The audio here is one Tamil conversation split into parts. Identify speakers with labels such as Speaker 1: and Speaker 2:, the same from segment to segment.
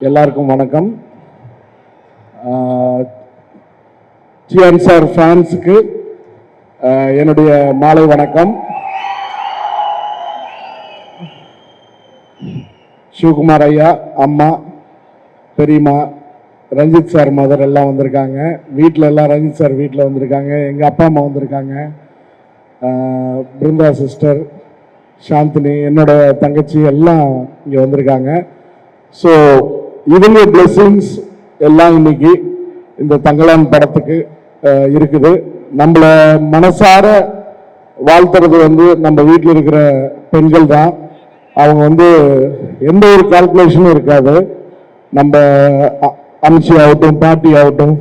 Speaker 1: எல்லாருக்கும் வணக்கம். டிஎன்சார் ஃபேன்ஸுக்கு என்னுடைய மாலை வணக்கம். சிவகுமார் ஐயா அம்மா பெரியம்மா ரஞ்சித் சார் மதர் எல்லாம் வந்திருக்காங்க. வீட்டில் எல்லாம் ரஞ்சித் சார் வீட்டில் வந்திருக்காங்க. எங்கள் அப்பா அம்மா வந்திருக்காங்க. பிருந்தா சிஸ்டர் சாந்தினி என்னோட தங்கச்சி எல்லாம் இங்கே வந்திருக்காங்க. ஸோ இவங்க பிளெஸ்ஸிங்ஸ் எல்லாம் இன்னைக்கு இந்த தங்கலான் படத்துக்கு இருக்குது. நம்மள மனசார வாழ்த்துறது வந்து நம்ம வீட்டில் இருக்கிற பெண்கள் தான் அவங்க வந்து எந்த ஒரு கால்குலேஷனும் இருக்காது. நம்ம அமிச்சி ஆகட்டும் பாட்டி ஆகட்டும்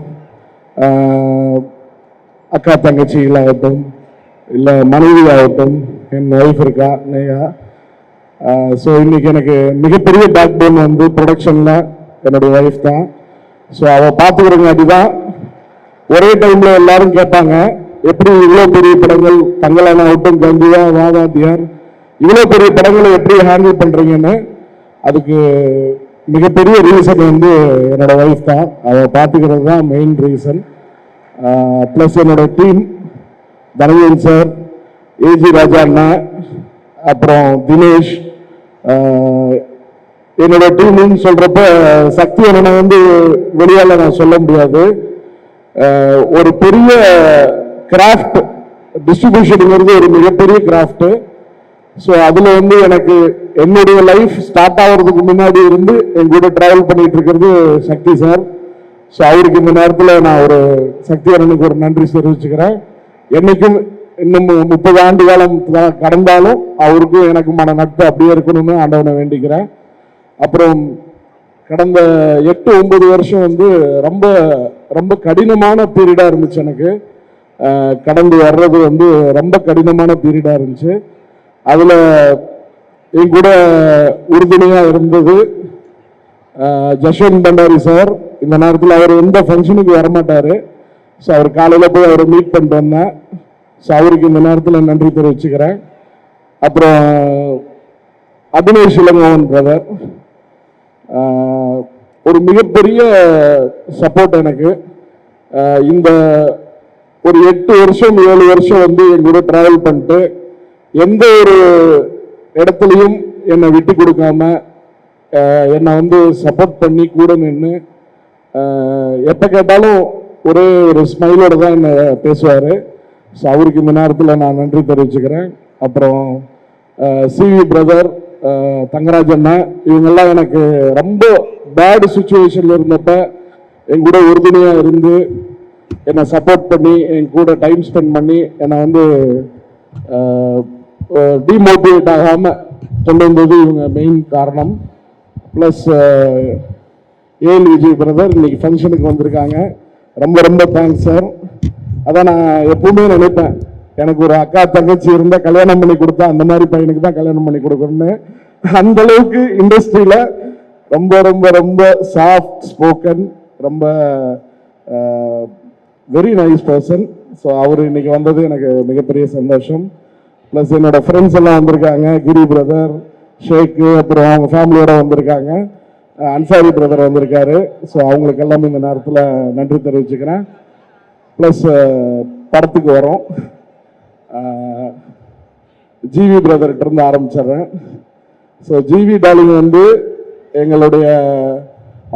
Speaker 1: அக்கா தங்கச்சிகளாகட்டும் இல்லை மனைவி ஆகட்டும் என் ஒய்ஃப் இருக்கா நேயா? ஸோ இன்னைக்கு எனக்கு மிகப்பெரிய பேக் போன் வந்து ப்ரொடக்ஷனில் என்னுடைய ஒய்ஃப் தான். ஸோ அவள் பார்த்துக்கிறங்காட்டி தான் ஒரே டைமில் எல்லாரும் கேட்பாங்க எப்படி இவ்வளோ பெரிய படங்கள் தங்களான ஒட்டும் கந்தியா வாதாத்தியார் இவ்வளோ பெரிய படங்களை எப்படி ஹேண்டில் பண்ணுறீங்கன்னு அதுக்கு மிகப்பெரிய ரீசன் வந்து என்னோட ஒய்ஃப் தான். அவள் பார்த்துக்கிறது தான் மெயின் ரீசன் ப்ளஸ் என்னோட team Dhananjan sir AG Raja அண்ணா அப்புறம் தினேஷ் என்னோட டீம்னு சொல்கிறப்ப சக்தி அண்ணனை வந்து வெளியால் நான் சொல்ல முடியாது. ஒரு பெரிய கிராஃப்ட் டிஸ்ட்ரிபியூஷனுங்கிறது ஒரு மிகப்பெரிய கிராஃப்ட்டு ஸோ அதில் வந்து எனக்கு என்னுடைய லைஃப் ஸ்டார்ட் ஆகிறதுக்கு முன்னாடி இருந்து என் கூட ட்ராவல் பண்ணிட்டு இருக்கிறது சக்தி சார் ஸோ அவருக்கு இந்த நேரத்தில் நான் ஒரு சக்தி அண்ணனுக்கு ஒரு நன்றி தெரிவிச்சுக்கிறேன். என்னைக்கும் இன்னும் முப்பது ஆண்டு காலம் கடந்தாலும் அவருக்கும் எனக்குமான நட்பு அப்படியே இருக்கணும்னு ஆண்டவனை வேண்டிக்கிறேன். அப்புறம் கடந்த எட்டு ஒன்பது வருஷம் வந்து ரொம்ப ரொம்ப கடினமான பீரியடாக இருந்துச்சு எனக்கு. கடந்து வர்றது வந்து ரொம்ப கடினமான பீரியடாக இருந்துச்சு. அதில் என் கூட உறுதுணையாக இருந்தது ஜஷ்வந்த் ஜஸ்வந்த் பண்டாரி சார். இந்த நேரத்தில் அவர் எந்த ஃபங்க்ஷனுக்கு வரமாட்டார். ஸோ அவர் காலையில் போய் அவரை மீட் பண்ணிட்டு வந்தேன். ஸோ அவருக்கு இந்த நேரத்தில் நன்றி தெரிவிச்சுக்கிறேன். அப்புறம் அபினேஷ் இளங்கோவன் பிரதர் ஒரு மிகப்பெரிய சப்போர்ட் எனக்கு. இந்த ஒரு எட்டு வருஷம் ஏழு வருஷம் வந்து எங்கூட ட்ராவல் பண்ணிட்டு எந்த ஒரு இடத்துலையும் என்னை விட்டு கொடுக்காம என்னை வந்து சப்போர்ட் பண்ணி கூட நின்று எப்போ கேட்டாலும் ஒரே ஒரு ஸ்மைலோட தான் என்னை பேசுவார். ஸோ அவருக்கு இந்த நேரத்தில் நான் நன்றி தெரிவிச்சுக்கிறேன். அப்புறம் சிவி பிரதர் தங்கராஜ் அண்ணா இவங்கெல்லாம் எனக்கு ரொம்ப பேடு சுச்சுவேஷனில் இருந்தப்ப என் கூட உறுதுணையாக இருந்து என்னை சப்போர்ட் பண்ணி என் கூட டைம் ஸ்பெண்ட் பண்ணி என்னை வந்து டிமோட்டிவேட் ஆகாமல் கொண்டு வந்தது இவங்க மெயின் காரணம். ப்ளஸ் ஏஎல் விஜய் பிரதர் இன்னைக்கு ஃபங்க்ஷனுக்கு வந்திருக்காங்க. ரொம்ப ரொம்ப தேங்க்ஸ் சார் அதான் நான் எப்பவுமே நினைப்பேன். எனக்கு ஒரு அக்கா தங்கச்சி இருந்தால் கல்யாணம் பண்ணி கொடுத்தா அந்த மாதிரி பையனுக்கு தான் கல்யாணம் பண்ணி கொடுக்கணும்னு. அந்த அளவுக்கு இண்டஸ்ட்ரியில் ரொம்ப ரொம்ப ரொம்ப சாஃப்ட் ஸ்போக்கன் ரொம்ப வெரி நைஸ் பர்சன் ஸோ அவர் இன்னைக்கு வந்தது எனக்கு மிகப்பெரிய சந்தோஷம். ப்ளஸ் என்னோட ஃப்ரெண்ட்ஸ் எல்லாம் வந்திருக்காங்க கிரி பிரதர் ஷேக்கு அப்புறம் அவங்க ஃபேமிலியோட வந்திருக்காங்க. அன்சாரி பிரதர் வந்திருக்காரு. ஸோ அவங்களுக்கு எல்லாம் இந்த நேரத்தில் நன்றி தெரிவிச்சுக்கிறேன். ப்ளஸ் படத்துக்கு வரோம். ஜிவி பிரதர்கிட்ட இருந்து ஆரம்பிச்சிடுறேன். ஸோ ஜிவி டாலிங் வந்து எங்களுடைய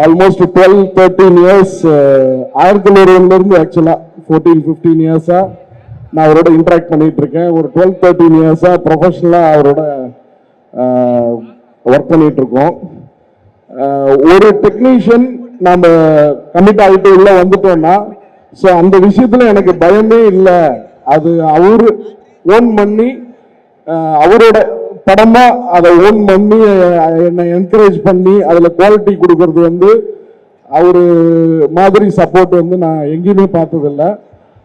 Speaker 1: ஆல்மோஸ்ட் டுவெல் தேர்ட்டீன் இயர்ஸ் ஆயிரத்தி தொள்ளாயிரத்துலேருந்து ஆக்சுவலாக ஃபோர்டீன் ஃபிஃப்டீன் இயர்ஸாக நான் அவரோட இன்ட்ராக்ட் பண்ணிகிட்டு இருக்கேன். ஒரு டுவெல் தேர்ட்டீன் இயர்ஸாக ப்ரொஃபஷனலாக அவரோட uh, ஒர்க் பண்ணிகிட்ருக்கோம் uh, ஒரு டெக்னீஷியன் நம்ம கமிட் ஆகிட்டு உள்ளே வந்துட்டோம்னா ஸோ அந்த விஷயத்தில் எனக்கு பயமே இல்லை. அது அவரு ஓன் பண்ணி அவரோட படமா அதை ஓன் பண்ணி என்னை என்கரேஜ் பண்ணி அதில் குவாலிட்டி கொடுக்கறது வந்து அவர் மாதிரி சப்போர்ட் வந்து நான் எங்கேயுமே பார்த்ததில்ல.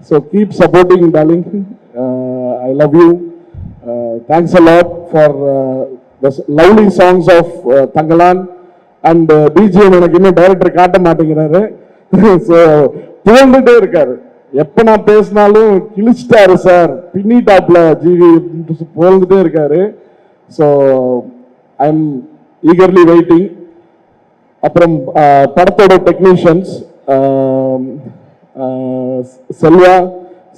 Speaker 1: So keep supporting darling I love you thanks a lot for the lovely songs of Thangalaan. And BGM எனக்கு இன்னும் டைரக்டர் காட்ட மாட்டேங்கிறாரு. ஸோ புகழ்ந்துட்டே இருக்காரு. எப்ப நான் பேசினாலும் கிழிச்சிட்டாரு சார். பின்னி டாப்ல ஜிவி புகழ்ந்துட்டே இருக்காரு. So I am eagerly waiting அப்புறம் படத்தோட டெக்னீஷியன்ஸ் செல்வா.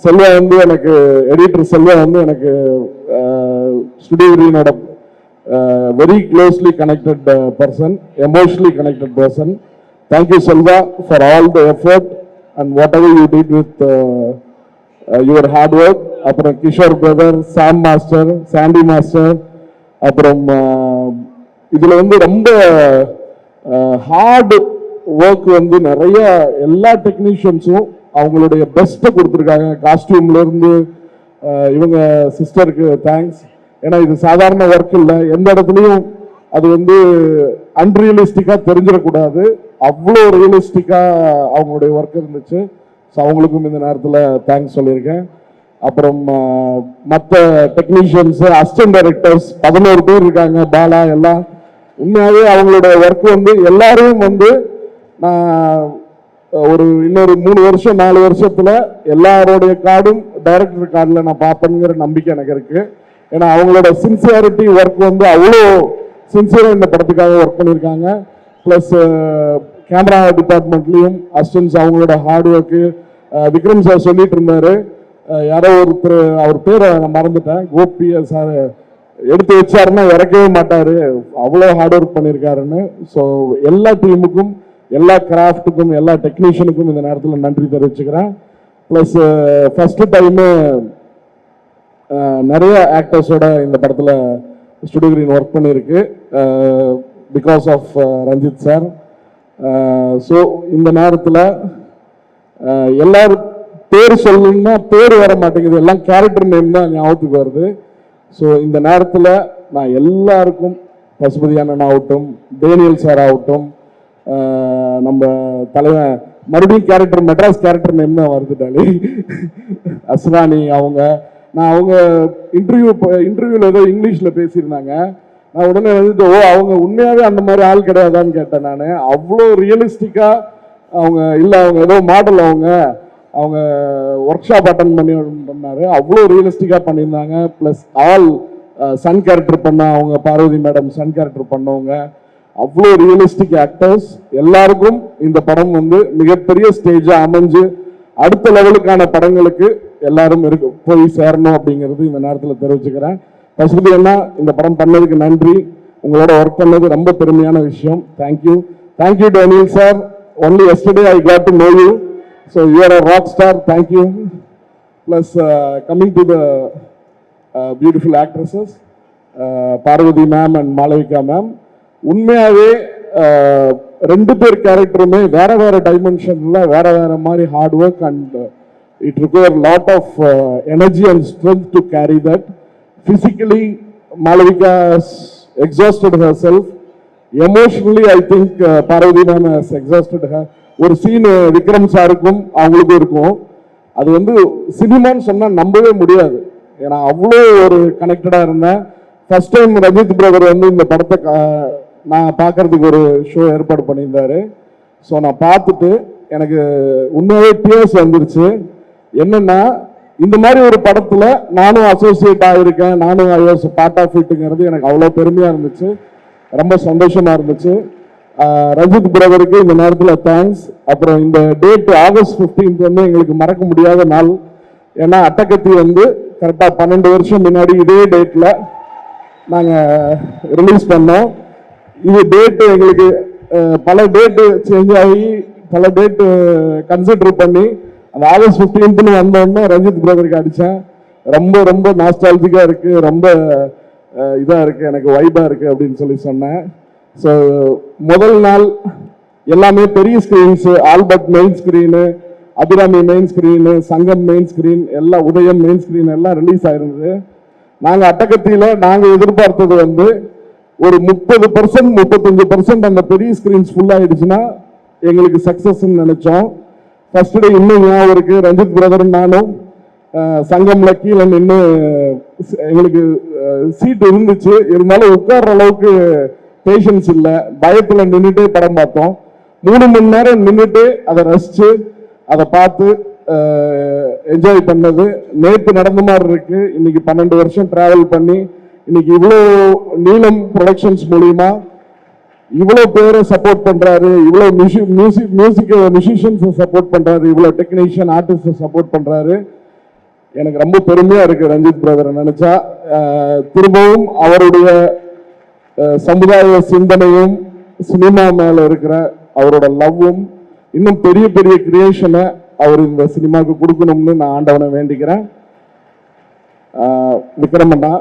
Speaker 1: செல்வா வந்து எனக்கு எடிட்டர் செல்வா வந்து எனக்கு ஸ்டுடியோனோட very closely connected person emotionally connected person thank you Selva for all the effort and whatever you did with your hard work அப்புறம் Kishore brother Sam master Sandy master அப்புறம் uh, இதில் வந்து ரொம்ப uh, ஹார்டு ஒர்க் வந்து நிறைய எல்லா டெக்னீஷியன்ஸும் அவங்களுடைய பெஸ்ட்டை கொடுத்துருக்காங்க. காஸ்டியூம்லேருந்து uh, இவங்க சிஸ்டருக்கு தேங்க்ஸ் ஏன்னா இது சாதாரண ஒர்க் இல்லை. எந்த இடத்துலையும் அது வந்து அன்ரியலிஸ்டிக்காக தெரிஞ்சிடக்கூடாது. அவ்வளோ ரியலிஸ்டிக்காக அவங்களுடைய ஒர்க் இருந்துச்சு. ஸோ அவங்களுக்கும் இந்த நேரத்தில் தேங்க்ஸ் சொல்லியிருக்கேன். அப்புறம் மற்ற டெக்னீஷியன்ஸ் அசிஸ்டன்ட் டைரக்டர்ஸ் பதினோரு பேர் இருக்காங்க பாலா எல்லாம். உண்மையாகவே அவங்களோட ஒர்க் வந்து எல்லாரும் வந்து நான் ஒரு இன்னொரு மூணு வருஷம் நாலு வருஷத்தில் எல்லாரோடைய கார்டும் டைரக்டர் கார்டில் நான் பார்ப்பேங்கிற நம்பிக்கை எனக்கு இருக்குது ஏன்னா அவங்களோட சின்சியாரிட்டி ஒர்க் வந்து அவ்வளோ சின்சியராக இந்த படத்துக்காக ஒர்க் பண்ணியிருக்காங்க. ப்ளஸ் கேமரா டிபார்ட்மெண்ட்லேயும் அசிஸ்டன்ஸ் அவங்களோட ஹார்ட் ஒர்க்கு விக்ரம் சார் சொல்லிட்டு இருந்தார். Uh, யாரோ ஒருத்தர் அவர் பேரை நான் மறந்துட்டேன். கோபி சார் எடுத்து வச்சாருன்னா இறக்கவே மாட்டார். அவ்வளோ ஹார்ட் ஒர்க் பண்ணியிருக்காருன்னு. ஸோ எல்லா டீமுக்கும் எல்லா கிராஃப்ட்டுக்கும் எல்லா டெக்னீஷியனுக்கும் இந்த நேரத்தில் நன்றி தெரிவிச்சுக்கிறேன். ப்ளஸ் ஃபஸ்ட்டு டைமு நிறைய ஆக்டர்ஸோட இந்த படத்தில் ஸ்டுடியோ கிரீன் ஒர்க் பண்ணியிருக்கு. Uh, because of Ranjith sir so இந்த நேரத்தில் uh, எல்லாரும் பேர் சொல்லணும்னா பேர் வர மாட்டேங்குது. எல்லாம் கேரக்டர் நேம் தான் ஞாபகத்துக்கு வருது. ஸோ இந்த நேரத்தில் நான் எல்லாருக்கும் பசுபதி அண்ணன் ஆகட்டும் டேனியல் சார் ஆகட்டும் uh, நம்ம தலைவன் மறுபடியும் கேரக்டர் மெட்ராஸ் கேரக்டர் நேம் தான் வருது டாலி. அஸ்ரானி அவங்க நான் அவங்க இன்டர்வியூ இன்டர்வியூவில் ஏதோ இங்கிலீஷில் பேசியிருந்தாங்க. நான் உடனே வந்து ஓ அவங்க உண்மையாகவே அந்த மாதிரி ஆள் கிடையாதான்னு கேட்டேன் நான். அவ்வளோ ரியலிஸ்டிக்காக அவங்க இல்லை அவங்க ஏதோ மாடல் அவங்க. அவங்க ஒர்க் ஷாப் அட்டன் பண்ணி பண்ணார். அவ்வளோ ரியலிஸ்டிக்காக பண்ணியிருந்தாங்க. ப்ளஸ் ஆல் சன் கேரக்டர் பண்ண அவங்க பார்வதி மேடம் சன் கேரக்டர் பண்ணவங்க. அவ்வளோ ரியலிஸ்டிக் ஆக்டர்ஸ் எல்லாருக்கும் இந்த படம் வந்து மிகப்பெரிய ஸ்டேஜாக அமைஞ்சு அடுத்த லெவலுக்கான படங்களுக்கு எல்லாரும் இருக்கு போய் சேரணும் அப்படிங்கிறது இந்த நேரத்தில் தெரிவிச்சுக்கிறேன். பசுபதி அண்ணா இந்த படம் பண்ணதுக்கு நன்றி. உங்களோட ஒர்க் பண்ணது ரொம்ப பெருமையான விஷயம். Thank you thank you Daniel sir only yesterday I got to know you so you are a rock star thank you plus coming to the beautiful actresses Parvathy ma'am and Malavika ma'am உண்மையாகவே ரெண்டு பேர் கேரக்டருமே வேற வேற டைமென்ஷன்ல வேற வேற மாதிரி hard work and it require lot of energy and strength to carry that physically Malavika exhausted herself emotionally I think Parvathy ma'am exhausted her ஒரு சீன் விக்ரம் uh, சாருக்கும் அவங்களுக்கும் இருக்கும். அது வந்து சினிமான்னு சொன்னால் நம்பவே முடியாது. ஏன்னா அவ்வளோ ஒரு கனெக்டடாக இருந்தேன். ஃபர்ஸ்ட் டைம் ரஜித் பிரதர் வந்து இந்த படத்தை கா- நான் பார்க்கறதுக்கு ஒரு ஷோ ஏற்பாடு பண்ணியிருந்தாரு. ஸோ நான் பார்த்துட்டு எனக்கு உண்மையே டிஎஸ் வந்துருச்சு. என்னென்னா இந்த மாதிரி ஒரு படத்துல நானும் அசோசியேட் ஆகியிருக்கேன் நானும் ஐ வாஸ் பார்ட் ஆஃப் இட்டுங்கிறது எனக்கு அவ்வளோ பெருமையாக இருந்துச்சு. ரொம்ப சந்தோஷமா இருந்துச்சு. ரஜித் ரஞ்சித் பிரதருக்கு இந்த நேரத்தில் தேங்க்ஸ் அப்புறம் இந்த டேட் ஆகஸ்ட் 15th வந்து எங்களுக்கு மறக்க முடியாத நாள். ஏன்னா அட்டகத்தி வந்து கரெக்டாக பன்னெண்டு வருஷம் முன்னாடி இதே டேட்டில் நாங்கள் ரிலீஸ் பண்ணோம். இது டேட்டு எங்களுக்கு பல டேட்டு சேஞ்ச் ஆகி பல டேட்டு கன்சிடர் பண்ணி அந்த ஆகஸ்ட் 15th வந்தோடனே ரஞ்சித் பிரதருக்கு அடித்தேன் ரொம்ப ரொம்ப நாஸ்டாலஜிக்காக இருக்குது ரொம்ப இதாக இருக்குது எனக்கு வைபாக இருக்குது அப்படின்னு சொல்லி சொன்னேன். ஸோ முதல் நாள் எல்லாமே பெரிய screens Albert main screen Abirami main screen Sangam main screen எல்லாம் உதயம் மெயின் ஸ்க்ரீன் எல்லாம் ரிலீஸ் ஆயிருந்தது. நாங்கள் அட்டகத்தியில் நாங்கள் எதிர்பார்த்தது வந்து ஒரு முப்பது பர்சன்ட் முப்பத்தஞ்சு பர்சன்ட் அந்த பெரிய ஸ்க்ரீன்ஸ் ஃபுல்லாகிடுச்சுன்னா எங்களுக்கு சக்ஸஸ்ன்னு நினச்சோம். ஃபர்ஸ்ட் டே இன்னும் ஞாபகம் இருக்கு. ரஞ்சித் பிரதரும் நானும் சங்கம் சங்கம்ல கீழே நின்று எங்களுக்கு சீட் இருந்துச்சு. இருந்தாலும் உட்கார்ற அளவுக்கு பேஷன்ஸ் இல்லை. பயத்தில் நின்றுட்டே படம் பார்த்தோம். மூணு மணி நேரம் நின்றுட்டு அதை ரசிச்சு அதை பார்த்து என்ஜாய் பண்ணது. நேற்று நடந்த மாதிரி இருக்கு. இன்னைக்கு பன்னெண்டு வருஷம் டிராவல் பண்ணி இன்னைக்கு இவ்வளோ நீளம் ப்ரொடக்ஷன்ஸ் மூலியமாக இவ்வளவு பேரை சப்போர்ட் பண்றாரு இவ்வளவு மியூசிக் மியூசிக் மியூசிஷியன்ஸை சப்போர்ட் பண்றாரு இவ்வளவு டெக்னீஷியன் ஆர்டிஸ்ட சப்போர்ட் பண்றாரு. எனக்கு ரொம்ப பெருமையா இருக்கு ரஞ்சித் பிரதரை நினைச்சா. திரும்பவும் அவருடைய சமுதாய சிந்தனையும் சினிமா மேல இருக்கிற அவரோட லவ்வும் இன்னும் பெரிய பெரிய கிரியேஷனை அவர் இந்த சினிமாவுக்கு கொடுக்கணும்னு நான் ஆண்டவனை வேண்டிக்கிறேன். விக்ரமண்ணா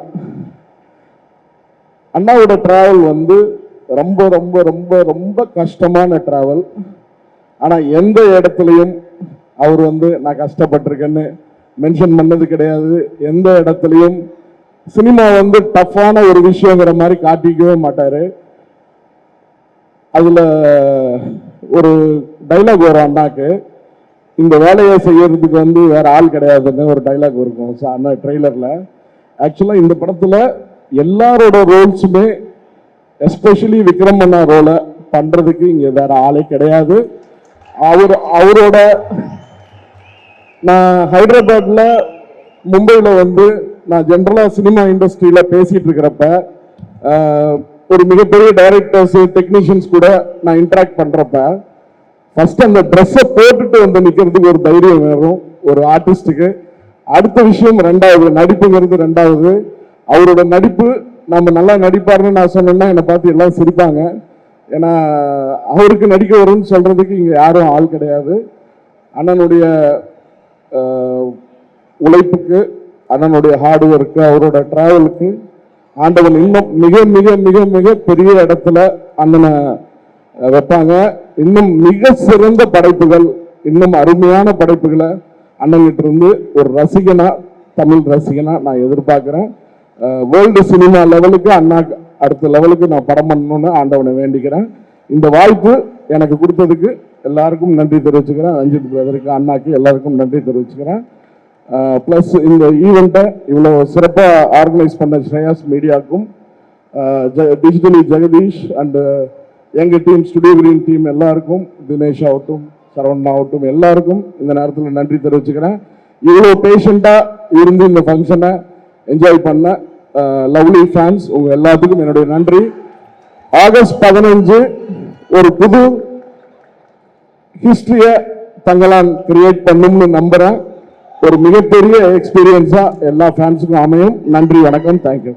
Speaker 1: அண்ணாவோட டிராவல் வந்து ரொம்ப ரொம்ப ரொம்ப ரொம்ப கஷ்டமான ட்ராவல் ஆனால் எந்த இடத்துலையும் அவர் வந்து நான் கஷ்டப்பட்டிருக்கேன்னு மென்ஷன் பண்ணது கிடையாது. எந்த இடத்துலையும் சினிமா வந்து டஃப்பான ஒரு விஷயங்கிற மாதிரி காட்டிக்கவே மாட்டார். அதில் ஒரு டைலாக் வரும் அண்ணாக்கு. இந்த வேலையை செய்யறதுக்கு வந்து வேற ஆள் கிடையாதுன்னு ஒரு டைலாக் இருக்கும். அண்ணா ட்ரெய்லரில் ஆக்சுவலாக இந்த படத்தில் எல்லாரோட ரோல்ஸுமே எஸ்பெஷலி விக்ரம் அண்ணா ரோலை பண்ணுறதுக்கு இங்கே வேற ஆளே கிடையாது. அவர் அவரோட நான் ஹைதராபாத்தில் மும்பையில் வந்து நான் ஜென்ரலாக சினிமா இண்டஸ்ட்ரியில் பேசிகிட்டு இருக்கிறப்ப ஒரு மிகப்பெரிய டைரக்டர்ஸ் டெக்னீஷியன்ஸ் கூட நான் இன்ட்ராக்ட் பண்ணுறப்ப ஃபஸ்ட்டு அந்த ட்ரெஸ்ஸை போட்டுட்டு வந்து நிற்கிறதுக்கு ஒரு தைரியம் வேணும் ஒரு ஆர்டிஸ்ட்டுக்கு அடுத்த விஷயம் ரெண்டாவது நடிப்புங்கிறது ரெண்டாவது. அவரோட நடிப்பு நம்ம நல்லா நடிப்பாருன்னு நான் சொன்னேன்னா என்னை பார்த்து எல்லாம் சிரிப்பாங்க. ஏன்னா அவருக்கு நடிக்க வரும்னு சொல்றதுக்கு இங்க யாரும் ஆள் கிடையாது. அண்ணனுடைய உழைப்புக்கு அண்ணனுடைய ஹார்ட் ஒர்க்கு அவரோட டிராவலுக்கு ஆண்டவன் இன்னும் மிக மிக மிக மிக பெரிய இடத்துல அண்ணனை வைப்பாங்க. இன்னும் மிக சிறந்த படைப்புகள் இன்னும் அருமையான படைப்புகளை அண்ணன்கிட்ட இருந்து ஒரு ரசிகனா தமிழ் ரசிகனா நான் எதிர்பார்க்கிறேன். வேர்ல்டு சினிமா லெவலுக்கு அண்ணா அடுத்த லெவலுக்கு நான் படம் பண்ணணும்னு ஆண்டவனை வேண்டிக்கிறேன். இந்த வாய்ப்பு எனக்கு கொடுத்ததுக்கு எல்லாருக்கும் நன்றி தெரிவிச்சுக்கிறேன். ரஞ்சித் பிரதருக்கு அண்ணாக்கு எல்லாருக்கும் நன்றி தெரிவிச்சுக்கிறேன். ப்ளஸ் இந்த ஈவெண்ட்டை இவ்வளோ சிறப்பாக ஆர்கனைஸ் பண்ண ஸ்ரேயாஸ் மீடியாவுக்கும் டிஜிட்டலி ஜெகதீஷ் அண்டு எங்கள் டீம் ஸ்டுடியோ கிரீன் டீம் எல்லாருக்கும் தினேஷ் ஆகட்டும் சரவணன் ஆகட்டும் எல்லாருக்கும் இந்த நேரத்தில் நன்றி தெரிவிச்சுக்கிறேன். இவ்வளோ பேஷண்ட்டாக இருந்து இந்த ஃபங்க்ஷனை என்ஜாய் பண்ண லவ்லி ஃபேன்ஸ் உங்கள் எல்லாத்துக்கும் என்னுடைய நன்றி. ஆகஸ்ட் பதினஞ்சு ஒரு புது ஹிஸ்ட்ரியை தங்களால் கிரியேட் பண்ணும்னு நம்புகிறேன் ஒரு மிகப்பெரிய எக்ஸ்பீரியன்ஸாக எல்லா ஃபேன்ஸுக்கும் அமையும். நன்றி வணக்கம் தேங்க்யூ